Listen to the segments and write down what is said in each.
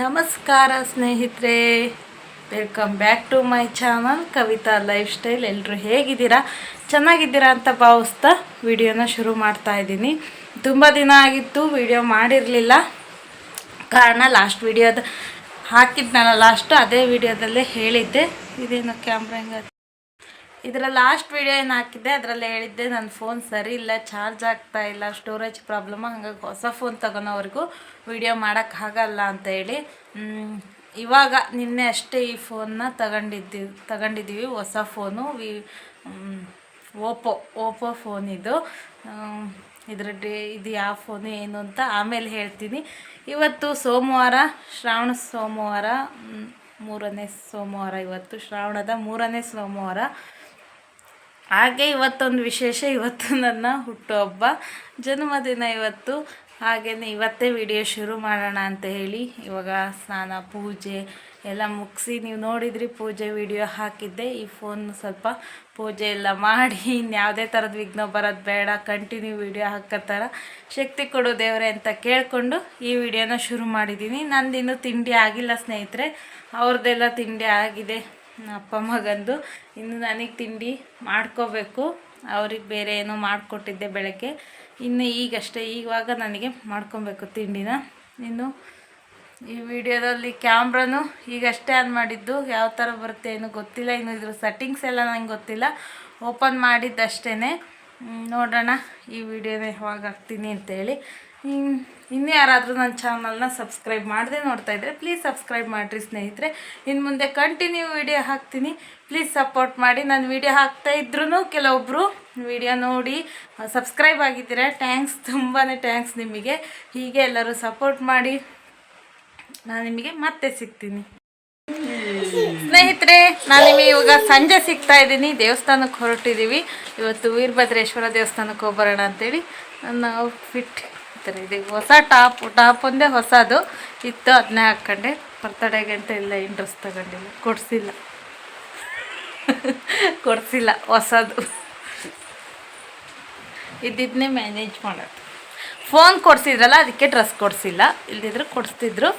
ನಮಸ್ಕಾರ ಸ್ನೇಹಿತರೆ. Welcome back to my channel Kavitha lifestyle ಎಲ್ಲರೂ ಹೇಗಿದ್ದೀರಾ? ಚೆನ್ನಾಗಿದ್ದೀರಾ ಅಂತ ಭಾವಿಸ್ತಾ ವಿಡಿಯೋನ ಶುರು ಮಾಡ್ತಾ ಇದ್ದೀನಿ. ತುಂಬ ದಿನ ಆಗಿತ್ತು, ವಿಡಿಯೋ ಮಾಡಿರಲಿಲ್ಲ. ಕಾರಣ ಲಾಸ್ಟ್ ವಿಡಿಯೋದ ಹಾಕಿದ್ನಲ್ಲ ಲಾಸ್ಟು ಅದೇ ವಿಡಿಯೋದಲ್ಲೇ ಹೇಳಿದ್ದೆ. ಇದೇನು ಕ್ಯಾಮ್ರಾ ಹೆಂಗ ಇದರ ಲಾಸ್ಟ್ ವಿಡಿಯೋ ಏನು ಹಾಕಿದ್ದೆ, ಅದರಲ್ಲಿ ಹೇಳಿದ್ದೆ ನನ್ನ ಫೋನ್ ಸರಿ ಇಲ್ಲ ಚಾರ್ಜ್ ಆಗ್ತಾ ಇಲ್ಲ ಸ್ಟೋರೇಜ್ ಪ್ರಾಬ್ಲಮ್ ಹಾಗಾಗಿ ಹೊಸ ಫೋನ್ ತಗೊಳೋವರೆಗೂ ವಿಡಿಯೋ ಮಾಡೋಕ್ಕಾಗಲ್ಲ ಅಂತ ಹೇಳಿ ಇವಾಗ ನಿನ್ನೆ ಅಷ್ಟೇ ಈ ಫೋನ್ನ ತಗೊಂಡಿದ್ದೀವಿ ತಗೊಂಡಿದ್ದೀವಿ, ಹೊಸ ಫೋನು ವಿ ಓಪೋ ಓಪೋ ಫೋನ್ ಇದು. ಇದರ ಡೇ ಇದು ಯಾವ ಫೋನು ಏನು ಅಂತ ಆಮೇಲೆ ಹೇಳ್ತೀನಿ. ಇವತ್ತು ಸೋಮವಾರ, ಶ್ರಾವಣ ಸೋಮವಾರ ಮೂರನೇ ಸೋಮವಾರ ಇವತ್ತು, ಶ್ರಾವಣದ ಮೂರನೇ ಸೋಮವಾರ. ಹಾಗೆ ಇವತ್ತೊಂದು ವಿಶೇಷ, ಇವತ್ತು ನನ್ನ ಹುಟ್ಟುಹಬ್ಬ. ಜನ್ಮದಿನ ಇವತ್ತು. ಹಾಗೆಯೇ ಇವತ್ತೇ ವಿಡಿಯೋ ಶುರು ಮಾಡೋಣ ಅಂತ ಹೇಳಿ ಇವಾಗ ಸ್ನಾನ, ಪೂಜೆ ಎಲ್ಲ ಮುಗಿಸಿ ನೀವು ನೋಡಿದ್ರಿ ಪೂಜೆ ವಿಡಿಯೋ ಹಾಕಿದ್ದೆ. ಈ ಫೋನ್ ಸ್ವಲ್ಪ ಪೂಜೆ ಎಲ್ಲ ಮಾಡಿ ಇನ್ಯಾವುದೇ ಥರದ ವಿಘ್ನ ಬರೋದು ಬೇಡ ಕಂಟಿನ್ಯೂ ವಿಡಿಯೋ ಥರ ಶಕ್ತಿ ಕೊಡು ದೇವರೇ ಅಂತ ಕೇಳಿಕೊಂಡು ಈ ವಿಡಿಯೋನ ಶುರು ಮಾಡಿದ್ದೀನಿ. ನಂದಿನ್ನೂ ತಿಂಡಿ ಆಗಿಲ್ಲ ಸ್ನೇಹಿತರೆ. ಅವ್ರದ್ದೆಲ್ಲ ತಿಂಡಿ ಆಗಿದೆ. ಅಪ್ಪ ಮಗಂದು. ಇನ್ನು ನನಗೆ ತಿಂಡಿ ಮಾಡ್ಕೋಬೇಕು. ಅವ್ರಿಗೆ ಬೇರೆ ಏನೋ ಮಾಡಿಕೊಟ್ಟಿದ್ದೆ ಬೆಳಗ್ಗೆ. ಇನ್ನು ಈಗಷ್ಟೇ ಇವಾಗ ನನಗೆ ಮಾಡ್ಕೊಬೇಕು ತಿಂಡಿನ. ಇನ್ನು ಈ ವಿಡಿಯೋದಲ್ಲಿ ಕ್ಯಾಮ್ರಾನು ಈಗಷ್ಟೇ ಆನ್ ಮಾಡಿದ್ದು. ಯಾವ ಥರ ಬರುತ್ತೆ ಏನು ಗೊತ್ತಿಲ್ಲ. ಇನ್ನು ಇದ್ರ ಸೆಟ್ಟಿಂಗ್ಸ್ ಎಲ್ಲ ನನಗೆ ಗೊತ್ತಿಲ್ಲ. ಓಪನ್ ಮಾಡಿದ್ದಷ್ಟೇ ನೋಡೋಣ. ಈ ವಿಡಿಯೋನೇ ಯಾವಾಗ ಹಾಕ್ತೀನಿ ಅಂತೇಳಿ. ಇನ್ನು ಯಾರಾದರೂ ನನ್ನ ಚಾನಲ್ನ ಸಬ್ಸ್ಕ್ರೈಬ್ ಮಾಡದೆ ನೋಡ್ತಾ ಇದ್ದರೆ ಪ್ಲೀಸ್ ಸಬ್ಸ್ಕ್ರೈಬ್ ಮಾಡಿರಿ ಸ್ನೇಹಿತರೆ. ಇನ್ನು ಮುಂದೆ ಕಂಟಿನ್ಯೂ ವಿಡಿಯೋ ಹಾಕ್ತೀನಿ. ಪ್ಲೀಸ್ ಸಪೋರ್ಟ್ ಮಾಡಿ. ನಾನು ವಿಡಿಯೋ ಹಾಕ್ತಾ ಇದ್ರೂ ಕೆಲವೊಬ್ಬರು ವಿಡಿಯೋ ನೋಡಿ ಸಬ್ಸ್ಕ್ರೈಬ್ ಆಗಿದ್ದೀರಾ? ಟ್ಯಾಂಕ್ಸ್ ತುಂಬಾ ಟ್ಯಾಂಕ್ಸ್ ನಿಮಗೆ. ಹೀಗೆ ಎಲ್ಲರೂ ಸಪೋರ್ಟ್ ಮಾಡಿ. ನಾನು ನಿಮಗೆ ಮತ್ತೆ ಸಿಗ್ತೀನಿ. ಸ್ನೇಹಿತರೆ, ನಾನು ನಿಮಗೆ ಇವಾಗ ಸಂಜೆ ಸಿಗ್ತಾ ಇದ್ದೀನಿ. ದೇವಸ್ಥಾನಕ್ಕೆ ಹೊರಟಿದ್ದೀವಿ. ಇವತ್ತು ವೀರಭದ್ರೇಶ್ವರ ದೇವಸ್ಥಾನಕ್ಕೆ ಹೋಗ್ಬರೋಣ ಅಂತೇಳಿ. ನನ್ನ ಔಟ್ಫಿಟ್ ಈ ಇದೀಗ ಇದೆ ಹೊಸ ಟಾಪ್ ಟಾಪ್ ಒಂದೇ ಹೊಸದು. ಇತ್ತು ಅದನ್ನೇ ಹಾಕ್ಕೊಂಡೆ ಬರ್ತಡೆಗೆ ಅಂತ ಇಲ್ಲ ಡ್ರೆಸ್ ತಗೊಂಡಿಲ್ಲ. ಕೊಡಿಸಿಲ್ಲ. ಕೊಡಿಸಿಲ್ಲ, ಹೊಸದು. ಇದ್ದಿದ್ದನ್ನೇ ಮ್ಯಾನೇಜ್ ಮಾಡೋದು. ಫೋನ್ ಕೊಡಿಸಿದ್ರಲ್ಲ, ಅದಕ್ಕೆ ಡ್ರೆಸ್ ಕೊಡಿಸಿಲ್ಲ. ಇಲ್ದಿದ್ರೆ ಕೊಡಿಸ್ತಿದ್ರು.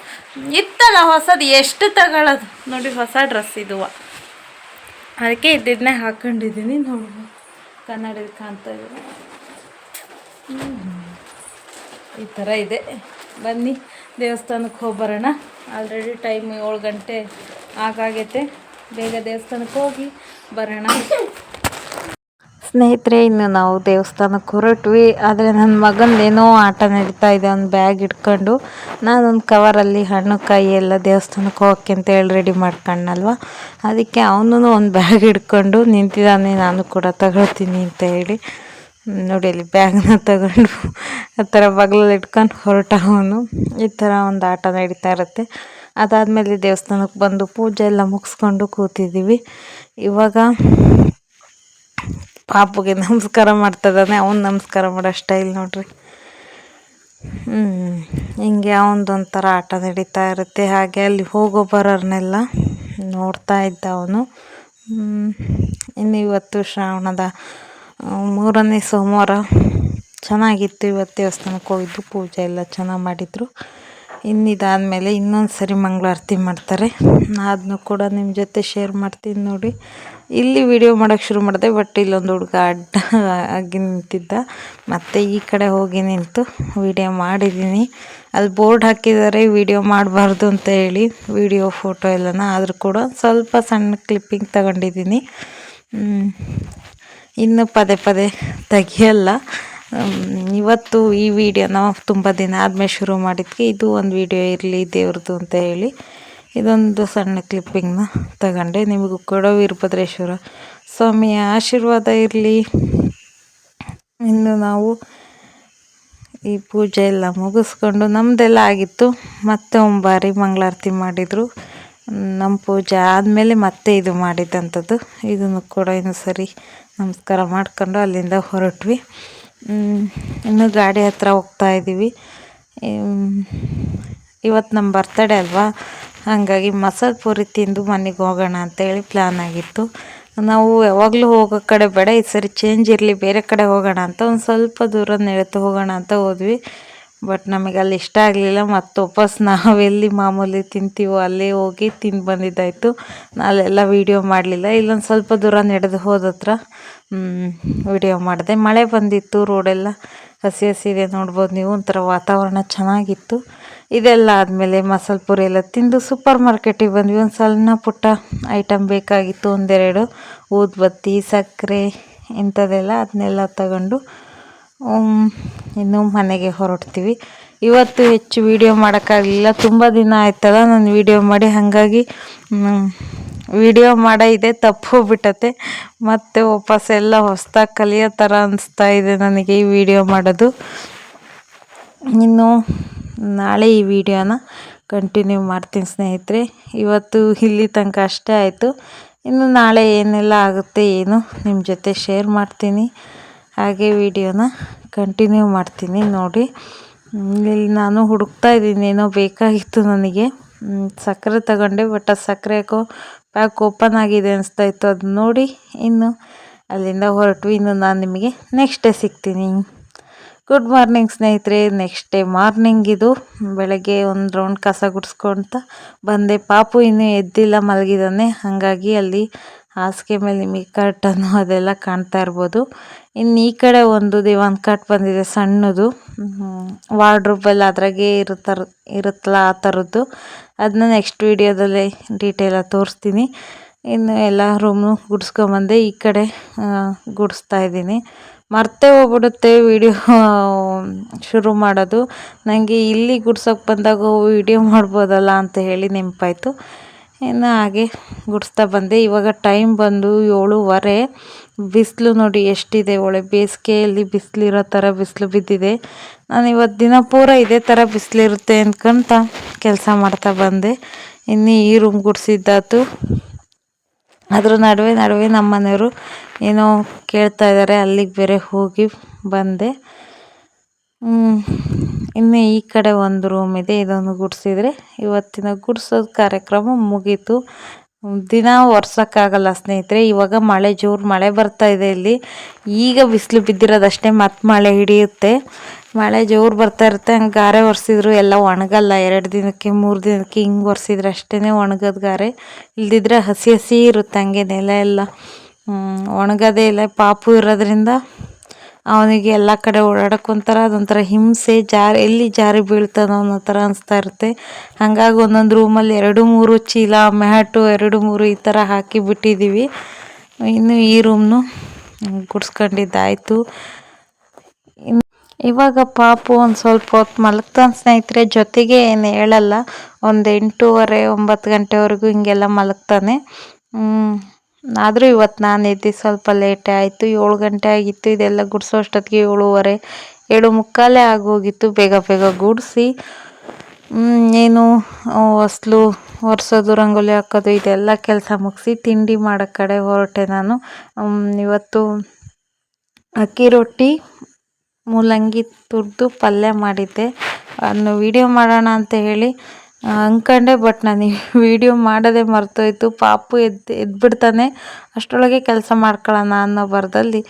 ಇತ್ತಲ್ಲ ಹೊಸದು, ಎಷ್ಟು ತಗೊಳ್ಳೋದು ನೋಡಿ, ಹೊಸ ಡ್ರೆಸ್ ಇದುವ. ಅದಕ್ಕೆ ಇದ್ದಿದ್ದನ್ನೇ ಹಾಕೊಂಡಿದ್ದೀನಿ. ನೋಡ್ಬೋದು ಕನ್ನಡದ ಕಾಣ್ತಾ ಇದೆ. ಈ ಥರ ಇದೆ. ಬನ್ನಿ, ದೇವಸ್ಥಾನಕ್ಕೆ ಹೋಗ್ಬರೋಣ. ಆಲ್ರೆಡಿ ಟೈಮ್ ಏಳು ಗಂಟೆ ಆಗಾಗೈತೆ. ಬೇಗ ದೇವಸ್ಥಾನಕ್ಕೆ ಹೋಗಿ ಬರೋಣ. ಸ್ನೇಹಿತರೆ, ಇನ್ನು ನಾವು ದೇವಸ್ಥಾನಕ್ಕೆ ಹೊರಟ್ವಿ. ಆದರೆ ನನ್ನ ಮಗಂದೇನೋ ಆಟ ನಡೀತಾ ಇದೆ ಒಂದು ಬ್ಯಾಗ್ ಇಟ್ಕೊಂಡು ನಾನೊಂದು ಕವರಲ್ಲಿ ಹಣ್ಣು, ಕಾಯಿ ಎಲ್ಲ ದೇವಸ್ಥಾನಕ್ಕೆ ಹೋಗಕ್ಕೆ ಅಂತ ಹೇಳಿ ರೆಡಿ ಮಾಡ್ಕೊಂಡಲ್ವ ಅದಕ್ಕೆ ಅವನು ಒಂದು ಬ್ಯಾಗ್ ಹಿಡ್ಕೊಂಡು ನಿಂತಿದ್ದಾನೆ, ನಾನು ಕೂಡ ತಗೊಳ್ತೀನಿ ಅಂತ ಹೇಳಿ. ನೋಡಿ ಅಲ್ಲಿ ಬ್ಯಾಗ್ನ ತಗೊಂಡು ಆ ಥರ ಬಗ್ಲಲ್ಲಿ ಇಟ್ಕೊಂಡು ಹೊರಟ ಅವನು. ಈ ಥರ ಒಂದು ಆಟ ನಡೀತಾ ಇರುತ್ತೆ. ಅದಾದಮೇಲೆ ದೇವಸ್ಥಾನಕ್ಕೆ ಬಂದು ಪೂಜೆ ಎಲ್ಲ ಮುಗಿಸ್ಕೊಂಡು ಕೂತಿದ್ದೀವಿ. ಇವಾಗ ಪಾಪುಗೆ ನಮಸ್ಕಾರ ಮಾಡ್ತದಾನೆ, ಅವ್ನು ನಮಸ್ಕಾರ ಮಾಡೋ ಸ್ಟೈಲ್ ನೋಡ್ರಿ. ಹಿಂಗೆ ಅವನದೊಂಥರ ಆಟ ನಡೀತಾ ಇರುತ್ತೆ. ಹಾಗೆ ಅಲ್ಲಿ ಹೋಗೋ ಬರೋರ್ನೆಲ್ಲ ನೋಡ್ತಾ ಇದ್ದ ಅವನು. ಇನ್ನು ಇವತ್ತು ಶ್ರಾವಣದ ಮೂರನೇ ಸೋಮವಾರ ಚೆನ್ನಾಗಿತ್ತು. ಇವತ್ತು ದೇವಸ್ಥಾನಕ್ಕೆ ಹೋಗಿದ್ದು ಪೂಜೆ ಎಲ್ಲ ಚೆನ್ನಾಗಿ ಮಾಡಿದರು. ಇನ್ನಿದಾದಮೇಲೆ ಇನ್ನೊಂದು ಸರಿ ಮಂಗಳಾರತಿ ಮಾಡ್ತಾರೆ. ಅದನ್ನು ಕೂಡ ನಿಮ್ಮ ಜೊತೆ ಶೇರ್ ಮಾಡ್ತೀನಿ ನೋಡಿ. ಇಲ್ಲಿ ವಿಡಿಯೋ ಮಾಡೋಕ್ಕೆ ಶುರು ಮಾಡಿದೆ ಬಟ್ ಇಲ್ಲೊಂದು ಹುಡುಗ ಅಡ್ಡ ಆಗಿ ನಿಂತಿದ್ದ. ಮತ್ತು ಈ ಕಡೆ ಹೋಗಿ ನಿಂತು ವಿಡಿಯೋ ಮಾಡಿದ್ದೀನಿ ಅಲ್ಲಿ ಬೋರ್ಡ್ ಹಾಕಿದ್ದಾರೆ ವಿಡಿಯೋ ಮಾಡಬಾರ್ದು ಅಂತ ಹೇಳಿ. ವಿಡಿಯೋ ಫೋಟೋ ಎಲ್ಲನ ಆದರೂ ಕೂಡ ಸ್ವಲ್ಪ ಸಣ್ಣ ಕ್ಲಿಪ್ಪಿಂಗ್ ತಗೊಂಡಿದ್ದೀನಿ. ಇನ್ನು ಪದೇ ಪದೇ ತೆಗಿಯಲ್ಲ. ಇವತ್ತು ಈ ವಿಡಿಯೋನ ತುಂಬ ದಿನ ಆದಮೇಲೆ ಶುರು ಮಾಡಿದ್ವಿ ಇದು ಒಂದು ವಿಡಿಯೋ ಇರಲಿ ದೇವ್ರದ್ದು ಅಂತ ಹೇಳಿ. ಇದೊಂದು ಸಣ್ಣ ಕ್ಲಿಪ್ಪಿಂಗ್ನ ತಗೊಂಡೆ. ನಿಮಗೂ ಕೂಡ ವೀರಭದ್ರೇಶ್ವರ ಸ್ವಾಮಿಯ ಆಶೀರ್ವಾದ ಇರಲಿ. ಇನ್ನು ನಾವು ಈ ಪೂಜೆ ಎಲ್ಲ ಮುಗಿಸ್ಕೊಂಡು ನಮ್ಮದೆಲ್ಲ ಆಗಿತ್ತು. ಮತ್ತೆ ಒಂಬಾರಿ ಮಂಗಳಾರತಿ ಮಾಡಿದರು. ನಮ್ಮ ಪೂಜೆ ಆದಮೇಲೆ ಮತ್ತೆ ಇದು ಮಾಡಿದ್ದಂಥದ್ದು ಇದನ್ನು ಕೂಡ ಇನ್ನು ಸರಿ. ನಮಸ್ಕಾರ ಮಾಡ್ಕೊಂಡು ಅಲ್ಲಿಂದ ಹೊರಟ್ವಿ. ಇನ್ನು ಗಾಡಿ ಹತ್ರ ಹೋಗ್ತಾ ಇದ್ದೀವಿ ಇವತ್ತು ನಮ್ಮ ಬರ್ತಡೇ ಅಲ್ವಾ? ಹಾಗಾಗಿ ಮಸಾಲೆ ಪೂರಿ ತಿಂದು ಮನೆಗೆ ಹೋಗೋಣ ಅಂತೇಳಿ ಪ್ಲ್ಯಾನ್ ಆಗಿತ್ತು. ನಾವು ಯಾವಾಗಲೂ ಹೋಗೋ ಕಡೆ ಬೇಡ, ಈ ಸರಿ ಚೇಂಜ್ ಇರಲಿ, ಬೇರೆ ಕಡೆ ಹೋಗೋಣ ಅಂತ ಒಂದು ಸ್ವಲ್ಪ ದೂರ ನಡೆದು ಹೋಗೋಣ ಅಂತ ಹೋದ್ವಿ. ಬಟ್ ನಮಗೆ ಅಲ್ಲಿ ಇಷ್ಟ ಆಗಲಿಲ್ಲ. ಮತ್ತು ವಾಪಸ್ ನಾವೆಲ್ಲಿ ಮಾಮೂಲಿ ತಿಂತೀವೋ ಅಲ್ಲೇ ಹೋಗಿ ತಿಂದು ಬಂದಿದ್ದಾಯಿತು. ಅಲ್ಲೆಲ್ಲ ವೀಡಿಯೋ ಮಾಡಲಿಲ್ಲ. ಇಲ್ಲೊಂದು ಸ್ವಲ್ಪ ದೂರ ನಡೆದು ಹೋದತ್ರ ವಿಡಿಯೋ ಮಾಡಿದೆ. ಮಳೆ ಬಂದಿತ್ತು ರೋಡೆಲ್ಲ ಹಸಿ ಹಸಿ ಇದೆ ನೋಡ್ಬೋದು ನೀವು. ಒಂಥರ ವಾತಾವರಣ ಚೆನ್ನಾಗಿತ್ತು. ಇದೆಲ್ಲ ಆದಮೇಲೆ ಮಸಾಲೆ ಪುರಿ ಎಲ್ಲ ತಿಂದು ಸೂಪರ್ ಮಾರ್ಕೆಟಿಗೆ ಬಂದ್ವಿ. ಒಂದು ಸಣ್ಣ ಪುಟ್ಟ ಐಟಮ್ ಬೇಕಾಗಿತ್ತು ಒಂದೆರಡು. ಊದ್ಬತ್ತಿ, ಸಕ್ಕರೆ, ಇಂಥದ್ದೆಲ್ಲ ಅದನ್ನೆಲ್ಲ ತಗೊಂಡು ಇನ್ನು ಮನೆಗೆ ಹೊರಡ್ತೀವಿ. ಇವತ್ತು ಹೆಚ್ಚು ವೀಡಿಯೋ ಮಾಡೋಕ್ಕಾಗಲಿಲ್ಲ. ತುಂಬ ದಿನ ಆಯ್ತಲ್ಲ ನಾನು ವೀಡಿಯೋ ಮಾಡಿ, ಹಾಗಾಗಿ ವಿಡಿಯೋ ಮಾಡೋ ಇದೆ, ತಪ್ಪು ಬಿಟ್ಟತೆ ಮತ್ತೆ ವಾಪಸ್ ಎಲ್ಲ ಹೊಸ್ದಾಗಿ ಕಲಿಯೋ ಥರ ಅನಿಸ್ತಾ ಇದೆ ನನಗೆ ಈ ವಿಡಿಯೋ ಮಾಡೋದು. ಇನ್ನು ನಾಳೆ ಈ ವಿಡಿಯೋನ ಕಂಟಿನ್ಯೂ ಮಾಡ್ತೀನಿ ಸ್ನೇಹಿತರೆ. ಇವತ್ತು ಇಲ್ಲಿ ತನಕ ಅಷ್ಟೇ ಆಯಿತು. ಇನ್ನು ನಾಳೆ ಏನೆಲ್ಲ ಆಗುತ್ತೆ ಏನು ನಿಮ್ಮ ಜೊತೆ ಶೇರ್ ಮಾಡ್ತೀನಿ. ಹಾಗೆ ವಿಡಿಯೋನ ಕಂಟಿನ್ಯೂ ಮಾಡ್ತೀನಿ ನೋಡಿ. ಇಲ್ಲಿ ನಾನು ಹುಡುಕ್ತಾ ಇದ್ದೀನಿ, ಏನೋ ಬೇಕಾಗಿತ್ತು ನನಗೆ. ಸಕ್ಕರೆ ತಗೊಂಡೆ ಬಟ್ ಆ ಸಕ್ಕರೆ ಯಾಕೋ ಪ್ಯಾಕ್ ಓಪನ್ ಆಗಿದೆ ಅನಿಸ್ತಾ ಇತ್ತು. ಅದು ನೋಡಿ ಇನ್ನು ಅಲ್ಲಿಂದ ಹೊರಟ್ವಿ ಇನ್ನು ನಾನು ನಿಮಗೆ ನೆಕ್ಸ್ಟ್ ಡೇ ಸಿಗ್ತೀನಿ. ಗುಡ್ ಮಾರ್ನಿಂಗ್ ಸ್ನೇಹಿತರೆ ನೆಕ್ಸ್ಟ್ ಡೇ ಮಾರ್ನಿಂಗ್ ಇದು. ಬೆಳಗ್ಗೆ ಒಂದು ರೌಂಡ್ ಕಸ ಗುಡಿಸ್ಕೊಂತ ಬಂದೆ. ಪಾಪು ಇನ್ನೂ ಎದ್ದಿಲ್ಲ, ಮಲಗಿದ್ದಾನೆ. ಹಾಗಾಗಿ ಅಲ್ಲಿ ಹಾಸಿಗೆ ಮೇಲೆ ನಿಮಗೆ ಕರ್ಟನ್ನು ಅದೆಲ್ಲ ಕಾಣ್ತಾ ಇರ್ಬೋದು. ಇನ್ನು ಈ ಕಡೆ ಒಂದು ದಿವಾನ್ ಕಟ್ ಬಂದಿದೆ ಸಣ್ಣದು. ವಾರ್ಡ್ರೂಬಲ್ಲಿ ಅದ್ರಾಗೆ ಇರುತ್ತಾರ, ಇರುತ್ತಲ್ಲ ಆ ಥರದ್ದು ಅದನ್ನ ನೆಕ್ಸ್ಟ್ ವೀಡಿಯೋದಲ್ಲೇ ಡೀಟೇಲಾಗಿ ತೋರಿಸ್ತೀನಿ. ಇನ್ನು ಎಲ್ಲ ರೂಮ್ನು ಗುಡಿಸ್ಕೊಂಬಂದೆ ಈ ಕಡೆ ಗುಡಿಸ್ತಾ ಇದ್ದೀನಿ. ಮರ್ತೆ ಹೋಗ್ಬಿಡುತ್ತೆ ವಿಡಿಯೋ ಶುರು ಮಾಡೋದು. ನನಗೆ ಇಲ್ಲಿ ಗುಡ್ಸೋಕೆ ಬಂದಾಗ ವಿಡಿಯೋ ಮಾಡ್ಬೋದಲ್ಲ ಅಂತ ಹೇಳಿ ನೆನಪಾಯ್ತು. ಇನ್ನು ಹಾಗೆ ಗುಡಿಸ್ತಾ ಬಂದೆ. ಇವಾಗ ಟೈಮ್ ಬಂದು ಏಳುವರೆ. ಬಿಸಿಲು ನೋಡಿ ಎಷ್ಟಿದೆ ಒಳ್ಳೆ ಬೇಸಿಗೆಯಲ್ಲಿ ಬಿಸಿಲಿರೋ ಥರ ಬಿಸಿಲು ಬಿದ್ದಿದೆ. ನಾನು ಇವತ್ತು ದಿನ ಪೂರ ಇದೇ ಥರ ಬಿಸಿಲಿರುತ್ತೆ ಅಂದ್ಕೊಂತ ಕೆಲಸ ಮಾಡ್ತಾ ಬಂದೆ. ಇನ್ನು ಈ ರೂಮ್ ಗುಡಿಸಿದ್ದಾತು. ಅದ್ರ ನಡುವೆ ನಡುವೆ ನಮ್ಮ ಮನೆಯವರು ಏನೋ ಕೇಳ್ತಾ ಇದ್ದಾರೆ ಅಲ್ಲಿಗೆ ಬೇರೆ ಹೋಗಿ ಬಂದೆ. ಇನ್ನು ಈ ಕಡೆ ಒಂದು ರೂಮ್ ಇದೆ ಇದನ್ನು ಗುಡಿಸಿದ್ರೆ. ಇವತ್ತಿನ ಗುಡಿಸೋದು ಕಾರ್ಯಕ್ರಮ ಮುಗೀತು. ದಿನ ಒರ್ಸೋಕ್ಕಾಗಲ್ಲ ಸ್ನೇಹಿತರೆ, ಇವಾಗ ಮಳೆ ಜೋರು ಮಳೆ ಬರ್ತಾ ಇದೆ ಇಲ್ಲಿ. ಈಗ ಬಿಸಿಲು ಬಿದ್ದಿರೋದಷ್ಟೇ ಮತ್ತೆ ಮಳೆ ಹಿಡಿಯುತ್ತೆ. ಮಳೆ ಜೋರು ಬರ್ತಾ ಇರುತ್ತೆ, ಹಂಗೆ ಗಾರೆ ಒರೆಸಿದ್ರು ಎಲ್ಲ ಒಣಗಲ್ಲ. ಎರಡು ದಿನಕ್ಕೆ, ಮೂರು ದಿನಕ್ಕೆ ಹಿಂಗೆ ಒರೆಸಿದ್ರೆ ಅಷ್ಟೇ ಒಣಗೋದು ಗಾರೆ. ಇಲ್ದಿದ್ರೆ ಹಸಿ ಹಸಿ ಇರುತ್ತೆ, ಹಂಗೆ ನೆಲ ಎಲ್ಲ. ಒಣಗೋದೇ ಇಲ್ಲ, ಪಾಪು ಇರೋದ್ರಿಂದ. ಅವನಿಗೆ ಎಲ್ಲ ಕಡೆ ಓಡಾಡಕ್ಕೆ ಒಂಥರ ಅದೊಂಥರ ಹಿಂಸೆ, ಜಾರಿ, ಎಲ್ಲಿ ಜಾರಿ ಬೀಳ್ತಾನೋ ಅನ್ನೋ ಥರ ಅನಿಸ್ತಾ ಇರುತ್ತೆ. ಹಾಗಾಗಿ ಒಂದೊಂದು ರೂಮಲ್ಲಿ ಎರಡು ಮೂರು ಚೀಲ, ಮ್ಯಾಟು, ಎರಡು ಮೂರು ಈ ಥರ ಹಾಕಿ ಬಿಟ್ಟಿದ್ದೀವಿ. ಇನ್ನು ಈ ರೂಮ್ನು ಗುಡ್ಸ್ಕೊಂಡಿದ್ದಾಯಿತು. ಇವಾಗ ಪಾಪು ಒಂದು ಸ್ವಲ್ಪ ಹೊತ್ತು ಮಲಗ್ತಾನೆ ಸ್ನೇಹಿತರೆ, ಜೊತೆಗೆ ಏನು ಹೇಳಲ್ಲ. ಒಂದು ಎಂಟೂವರೆ, ಒಂಬತ್ತು ಗಂಟೆವರೆಗೂ ಹಿಂಗೆಲ್ಲ ಮಲಗ್ತಾನೆ. ಆದರೂ ಇವತ್ತು ನಾನು ಎದ್ದು ಸ್ವಲ್ಪ ಲೇಟೇ ಆಯಿತು, ಏಳು ಗಂಟೆ ಆಗಿತ್ತು, ಇದೆಲ್ಲ ಗುಡಿಸೋ ಅಷ್ಟೊತ್ತಿಗೆ ಏಳುವರೆ, ಏಳು ಮುಕ್ಕಾಲೇ ಆಗೋಗಿತ್ತು, ಬೇಗ ಬೇಗ ಗುಡಿಸಿ. ಏನು ಹೊಸ್ಲು ಒರೆಸೋದು, ರಂಗೋಲಿ ಹಾಕೋದು, ಇದೆಲ್ಲ ಕೆಲಸ ಮುಗಿಸಿ, ತಿಂಡಿ ಮಾಡೋ ಕಡೆ ಹೊರಟೆ ನಾನು. ಇವತ್ತು ಅಕ್ಕಿ ರೊಟ್ಟಿ, ಮೂಲಂಗಿ ತುರಿದು ಪಲ್ಯ ಮಾಡಿದ್ದೆ. ಅದನ್ನು ವೀಡಿಯೋ ಮಾಡೋಣ ಅಂತ ಹೇಳಿ ಅಂದ್ಕೊಂಡೆ ಬಟ್ ನಾನು ವಿಡಿಯೋ ಮಾಡೋದೇ ಮರ್ತೋಯ್ತು. ಪಾಪು ಎದ್ದು ಎದ್ಬಿಡ್ತಾನೆ. ಅಷ್ಟರೊಳಗೆ ಕೆಲಸ ಮಾಡ್ಕೊಳ್ಳೋಣ ಅನ್ನೋ ಬರದಲ್ಲಿ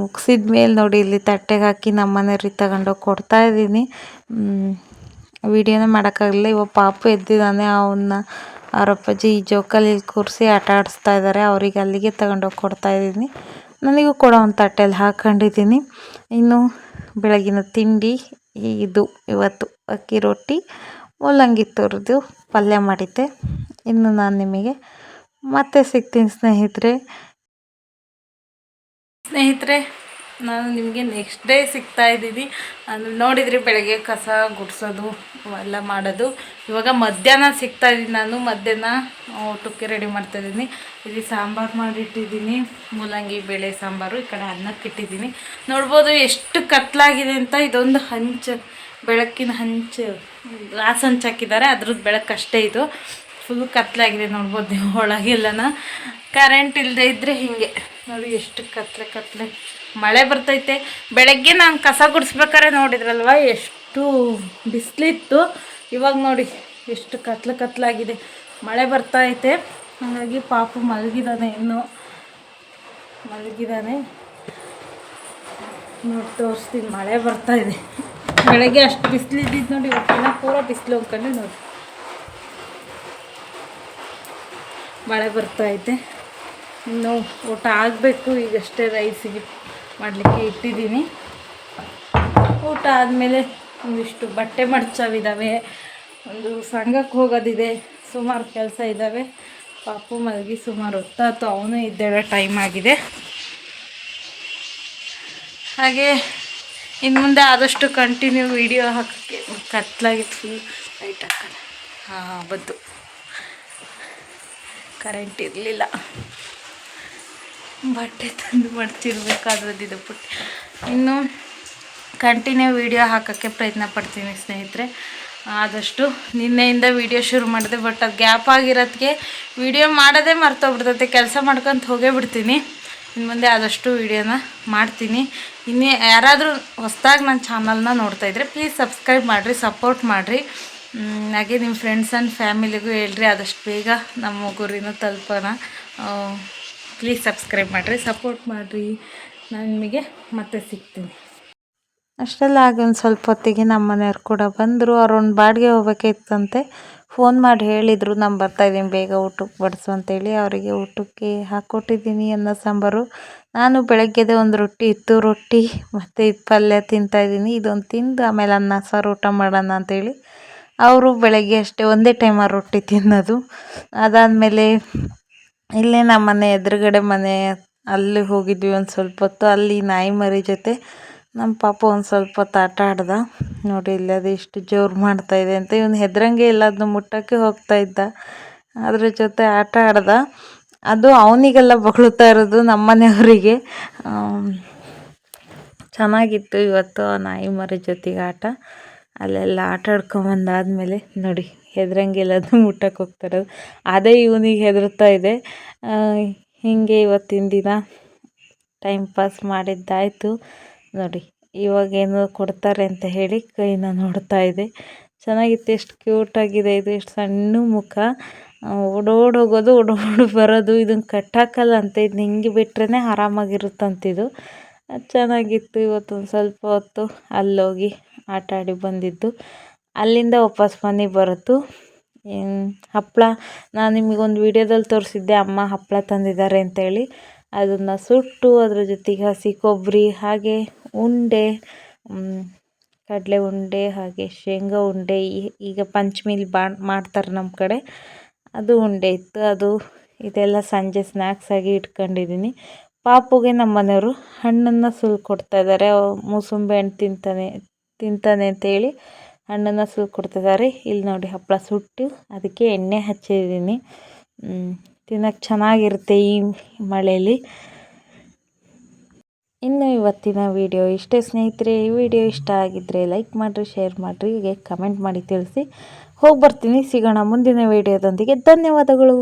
ಮುಗಿಸಿದ ಮೇಲೆ ನೋಡಿ ಇಲ್ಲಿ ತಟ್ಟೆಗೆ ಹಾಕಿ ನಮ್ಮ ಮನೆಯವ್ರಿಗೆ ತಗೊಂಡೋಗಿ ಕೊಡ್ತಾ ಇದ್ದೀನಿ. ವಿಡಿಯೋನೇ ಮಾಡೋಕ್ಕಾಗಲಿಲ್ಲ. ಇವಾಗ ಪಾಪು ಎದ್ದಿದ್ದಾನೆ ಅವನ್ನ ಅವರಪ್ಪಾಜಿ ಈ ಜೋಕಾಲಿ ಕೂರಿಸಿ ಆಟ ಆಡಿಸ್ತಾ ಇದ್ದಾರೆ ಅವರಿಗೆ ಅಲ್ಲಿಗೆ ತಗೊಂಡೋಗಿ ಕೊಡ್ತಾ ಇದ್ದೀನಿ. ನನಗೂ ಕೂಡ ಒಂದು ತಟ್ಟೆಯಲ್ಲಿ ಹಾಕ್ಕೊಂಡಿದ್ದೀನಿ ಇನ್ನು ಬೆಳಗಿನ ತಿಂಡಿ, ಇದು ಇವತ್ತು ಅಕ್ಕಿ ರೊಟ್ಟಿ. ಮೂಲಂಗಿ ತುರಿದು ಪಲ್ಯ ಮಾಡಿದ್ದೆ. ಇನ್ನು ನಾನು ನಿಮಗೆ ಮತ್ತೆ ಸಿಗ್ತೀನಿ ಸ್ನೇಹಿತರೆ. ಸ್ನೇಹಿತರೆ, ನಾನು ನಿಮಗೆ ನೆಕ್ಸ್ಟ್ ಡೇ ಸಿಗ್ತಾ ಇದ್ದೀನಿ ನೋಡಿದರೆ ಬೆಳಗ್ಗೆ ಕಸ ಗುಡಿಸೋದು, ಎಲ್ಲ ಮಾಡೋದು. ಇವಾಗ ಮಧ್ಯಾಹ್ನ ಸಿಗ್ತಾ ಇದ್ದೀನಿ ನಾನು. ಮಧ್ಯಾಹ್ನ ಊಟಕ್ಕೆ ರೆಡಿ ಮಾಡ್ತಾ ಇದ್ದೀನಿ. ಇಲ್ಲಿ ಸಾಂಬಾರು ಮಾಡಿಟ್ಟಿದ್ದೀನಿ. ಮೂಲಂಗಿ, ಬೇಳೆ ಸಾಂಬಾರು, ಈ ಕಡೆ ಅನ್ನಕ್ಕೆ ಇಟ್ಟಿದ್ದೀನಿ ನೋಡ್ಬೋದು ಎಷ್ಟು ಕತ್ಲಾಗಿದೆ ಅಂತ ಇದೊಂದು ಹಂಚು. ಬೆಳಕಿನ ಹಂಚು, ಗ್ಲಾಸ್ ಹಂಚು ಹಾಕಿದ್ದಾರೆ. ಅದ್ರದ್ದು ಬೆಳಕು ಅಷ್ಟೇ ಇದು. ಫುಲ್ ಕತ್ಲಾಗಿದೆ ನೋಡ್ಬೋದು ನೀವು ಒಳಗೆಲ್ಲನ. ಕರೆಂಟ್ ಇಲ್ಲದೆ ಇದ್ದರೆ ಹೀಗೆ. ನೋಡಿ ಎಷ್ಟು ಕತ್ಲೆ ಕತ್ಲೆ. ಮಳೆ ಬರ್ತೈತೆ. ಬೆಳಗ್ಗೆ ನಾನು ಕಸ ಗುಡಿಸ್ಬೇಕಾರೆ ನೋಡಿದ್ರಲ್ವ? ಎಷ್ಟು ಬಿಸಿಲಿತ್ತು. ಇವಾಗ ನೋಡಿ ಎಷ್ಟು ಕತ್ಲೆ ಕತ್ಲಾಗಿದೆ ಮಳೆ ಬರ್ತಾ ಐತೆ ಹಾಗಾಗಿ ಪಾಪು ಮಲಗಿದ್ದಾನೆ ಇನ್ನು. ಮಲಗಿದ್ದಾನೆ ನೋಡಿ ತೋರಿಸ್ತೀನಿ. ಮಳೆ ಬರ್ತಾ ಇದೆ. ಬೆಳಗ್ಗೆ ಅಷ್ಟು ಬಿಸಿಲು ಇದ್ದಿದ್ದು ನೋಡಿ ಇವತ್ತಿನ ಪೂರ ಬಿಸಿಲು ಹೋಗ್ಕೊಂಡು ನೋಡಿ. ಮಳೆ ಬರ್ತಾ ಐತೆ ಇನ್ನು ಊಟ ಆಗಬೇಕು, ಈಗಷ್ಟೇ ರೈಸಿಗೆ ಮಾಡಲಿಕ್ಕೆ ಇಟ್ಟಿದ್ದೀನಿ. ಊಟ ಆದಮೇಲೆ ಒಂದಿಷ್ಟು ಬಟ್ಟೆ ಮಡ್ಚವಿದ್ದಾವೆ ಒಂದು ಸಂಘಕ್ಕೆ ಹೋಗೋದಿದೆ, ಸುಮಾರು ಕೆಲಸ ಇದ್ದಾವೆ ಪಾಪು ಮಲಗಿ ಸುಮಾರು ಹೊತ್ತಾತು ಅವನು ಇದ್ದೇಳೋ ಟೈಮ್ ಆಗಿದೆ. ಹಾಗೆ ಇನ್ನು ಮುಂದೆ ಆದಷ್ಟು ಕಂಟಿನ್ಯೂ ವಿಡಿಯೋ ಹಾಕೋಕ್ಕೆ ಕತ್ಲಾಗಿತ್ತು ಫುಲ್ ಲೈಟ್ ಹಾಕೋಣ. ಹಾಂ, ಬಂತು. ಕರೆಂಟ್ ಇರಲಿಲ್ಲ. ಬಟ್ಟೆ ತಂದು ಮಡ್ಚಿರ್ಬೇಕಾದ್ರದ್ದಿದೆ ಪುಟ್ಟಿ ಇನ್ನು ಕಂಟಿನ್ಯೂ ವಿಡಿಯೋ ಹಾಕೋಕ್ಕೆ ಪ್ರಯತ್ನ ಪಡ್ತೀನಿ ಸ್ನೇಹಿತರೆ. ಆದಷ್ಟು ನಿನ್ನೆಯಿಂದ ವಿಡಿಯೋ ಶುರು ಮಾಡಿದೆ ಬಟ್ ಅದು ಗ್ಯಾಪ್ ಆಗಿರೋದಕ್ಕೆ ವಿಡಿಯೋ ಮಾಡೋದೇ ಮರ್ತೋಗ್ಬಿಡ್ತೈತೆ. ಕೆಲಸ ಮಾಡ್ಕೊಂತ ಹೋಗೇ ಬಿಡ್ತೀನಿ. ಇನ್ನು ಮುಂದೆ ಆದಷ್ಟು ವೀಡಿಯೋನ ಮಾಡ್ತೀನಿ. ಇನ್ನೇ ಯಾರಾದರೂ ಹೊಸ್ದಾಗಿ ನನ್ನ ಚಾನಲ್ನ ನೋಡ್ತಾ ಇದ್ದರೆ ಪ್ಲೀಸ್ ಸಬ್ಸ್ಕ್ರೈಬ್ ಮಾಡಿರಿ ಸಪೋರ್ಟ್ ಮಾಡಿರಿ. ಹಾಗೆ ನಿಮ್ಮ ಫ್ರೆಂಡ್ಸ್ ಆ್ಯಂಡ್ ಫ್ಯಾಮಿಲಿಗೂ ಹೇಳ್ರಿ, ಆದಷ್ಟು ಬೇಗ ನಮ್ಮ ಗುರಿನ ತಲುಪೋಣ. ಪ್ಲೀಸ್ ಸಬ್ಸ್ಕ್ರೈಬ್ ಮಾಡಿರಿ ಸಪೋರ್ಟ್ ಮಾಡಿರಿ. ನಾನು ನಿಮಗೆ ಮತ್ತೆ ಸಿಗ್ತೀನಿ. ಅಷ್ಟೆಲ್ಲ ಆಗಿ ಒಂದು ಸ್ವಲ್ಪ ಹೊತ್ತಿಗೆ ನಮ್ಮ ಮನೆಯವ್ರು ಕೂಡ ಬಂದರು. ಅವ್ರೊಂದು ಬಾಡಿಗೆ ಹೋಗ್ಬೇಕಾಗಿತ್ತಂತೆ ಫೋನ್ ಮಾಡಿ ಹೇಳಿದರು, ನಾನು ಬರ್ತಾಯಿದ್ದೀನಿ ಬೇಗ ಊಟಕ್ಕೆ ಬಡಿಸು ಅಂತೇಳಿ. ಅವರಿಗೆ ಊಟಕ್ಕೆ ಹಾಕ್ಕೊಟ್ಟಿದ್ದೀನಿ ಅನ್ನ, ಸಾಂಬಾರು. ನಾನು ಬೆಳಗ್ಗೆದೆ ಒಂದು ರೊಟ್ಟಿ ಇತ್ತು. ರೊಟ್ಟಿ ಮತ್ತು ಇದು ಪಲ್ಯ ತಿಂತಾಯಿದ್ದೀನಿ ಇದೊಂದು ತಿಂದು ಆಮೇಲೆ ಅನ್ನ, ಸಾರು, ಊಟ ಮಾಡೋಣ ಅಂತೇಳಿ. ಅವರು ಬೆಳಗ್ಗೆ ಅಷ್ಟೇ ಒಂದೇ ಟೈಮ್ ಆ ರೊಟ್ಟಿ ತಿನ್ನೋದು. ಅದಾದಮೇಲೆ ಇಲ್ಲೇ ನಮ್ಮ ಮನೆ ಎದುರುಗಡೆ ಮನೆ, ಅಲ್ಲಿ ಹೋಗಿದ್ವಿ ಒಂದು ಸ್ವಲ್ಪ ಹೊತ್ತು. ಅಲ್ಲಿ ನಾಯಿ ಮರಿ ಜೊತೆ ನಮ್ಮ ಪಾಪ ಒಂದು ಸ್ವಲ್ಪ ಹೊತ್ತು ಆಟ ಆಡ್ದ. ನೋಡಿ ಇಲ್ಲಿ ಅದು ಎಷ್ಟು ಜೋರು ಇದೆ ಅಂತ. ಇವನು ಹೆದ್ರಂಗೆ ಇಲ್ಲ ಅದನ್ನ ಮುಟ್ಟೋಕ್ಕೆ ಹೋಗ್ತಾ ಇದ್ದ. ಅದ್ರ ಜೊತೆ ಆಟ ಆಡ್ದ. ಅದು ಅವನಿಗೆಲ್ಲ ಬಗಳುತ್ತಾ ಇರೋದು ನಮ್ಮ ಮನೆಯವರಿಗೆ. ಚೆನ್ನಾಗಿತ್ತು ಇವತ್ತು ನಾಯಿ ಮರಿ ಜೊತೆಗೆ ಆಟ. ಅಲ್ಲೆಲ್ಲ ಆಟ ಆಡ್ಕೊಂಬಂದಾದ್ಮೇಲೆ ನೋಡಿ ಹೆದರಂಗಿಲ್ಲ ಅದು ಮುಟ್ಟಕ್ಕೆ ಹೋಗ್ತಾರದು ಅದೇ ಇವನಿಗೆ ಹೆದರ್ತಾ ಇದೆ. ಹೀಗೆ ಇವತ್ತಿನ ದಿನ ಟೈಮ್ ಪಾಸ್ ಮಾಡಿದ್ದಾಯಿತು. ನೋಡಿ ಇವಾಗೇನು ಕೊಡ್ತಾರೆ ಅಂತ ಹೇಳಿ ಕೈನ ನೋಡ್ತಾ ಇದೆ. ಚೆನ್ನಾಗಿತ್ತು, ಎಷ್ಟು ಕ್ಯೂಟಾಗಿದೆ ಇದು, ಎಷ್ಟು ಸಣ್ಣ ಮುಖ. ಓಡೋಡೋಗೋದು, ಓಡೋಡಿ ಬರೋದು ಇದನ್ನು ಕಟ್ಟಾಕಲ್ಲ ಅಂತ ಇದು ಹಿಂಗೆ ಬಿಟ್ರೇ ಆರಾಮಾಗಿರುತ್ತಂತಿದು. ಚೆನ್ನಾಗಿತ್ತು, ಇವತ್ತೊಂದು ಸ್ವಲ್ಪ ಹೊತ್ತು ಅಲ್ಲೋಗಿ ಆಟ ಆಡಿ ಬಂದಿದ್ದು. ಅಲ್ಲಿಂದ ವಾಪಸ್ ಮನೆಗೆ ಬರುತ್ತು. ಹಪ್ಪಳ ನಾನು ನಿಮಗೊಂದು ವಿಡಿಯೋದಲ್ಲಿ ತೋರಿಸಿದ್ದೆ, ಅಮ್ಮ ಹಪ್ಪಳ ತಂದಿದ್ದಾರೆ ಅಂತೇಳಿ. ಅದನ್ನು ಸುಟ್ಟು ಅದ್ರ ಜೊತೆಗೆ ಹಸಿ ಕೊಬ್ಬರಿ, ಹಾಗೆ ಉಂಡೆ ಕಡಲೆ ಉಂಡೆ, ಹಾಗೆ ಶೇಂಗಾ ಉಂಡೆ ಈಗ ಪಂಚಮಿಲಿ ಬಾ, ಮಾಡ್ತಾರೆ ನಮ್ಮ ಕಡೆ. ಅದು ಉಂಡೆ ಇತ್ತು. ಅದು ಇದೆಲ್ಲ ಸಂಜೆ ಸ್ನ್ಯಾಕ್ಸ್ ಆಗಿ ಇಟ್ಕೊಂಡಿದ್ದೀನಿ ಪಾಪುಗೆ ನಮ್ಮ ಮನೆಯವರು ಹಣ್ಣನ್ನು ಸುಲ್ ಕೊಡ್ತಾ ಇದ್ದಾರೆ ಮೂಸಂಬಿ ಹಣ್ಣು ತಿಂತಾನೆ ತಿಂತಾನೆ ಅಂತೇಳಿ ಹಣ್ಣನ್ನು ಸುಲ್ ಕೊಡ್ತಿದ್ದಾರೆ ಇಲ್ಲಿ ನೋಡಿ ಹಪ್ಪಳ ಸುಟ್ಟು ಅದಕ್ಕೆ ಎಣ್ಣೆ ಹಚ್ಚಿದ್ದೀನಿ ತಿನ್ನೋಕ್ಕೆ ಚೆನ್ನಾಗಿರುತ್ತೆ ಈ ಮಳೆಯಲ್ಲಿ ಇನ್ನು ಇವತ್ತಿನ ವಿಡಿಯೋ ಇಷ್ಟೇ ಸ್ನೇಹಿತರೆ, ಈ ವಿಡಿಯೋ ಇಷ್ಟ ಆಗಿದ್ದರೆ ಲೈಕ್ ಮಾಡಿರಿ ಶೇರ್ ಮಾಡಿರಿ, ಹೀಗೆ ಕಮೆಂಟ್ ಮಾಡಿ ತಿಳಿಸಿ. ಹೋಗಿ ಬರ್ತೀನಿ ಸಿಗೋಣ ಮುಂದಿನ ವಿಡಿಯೋದೊಂದಿಗೆ ಧನ್ಯವಾದಗಳು.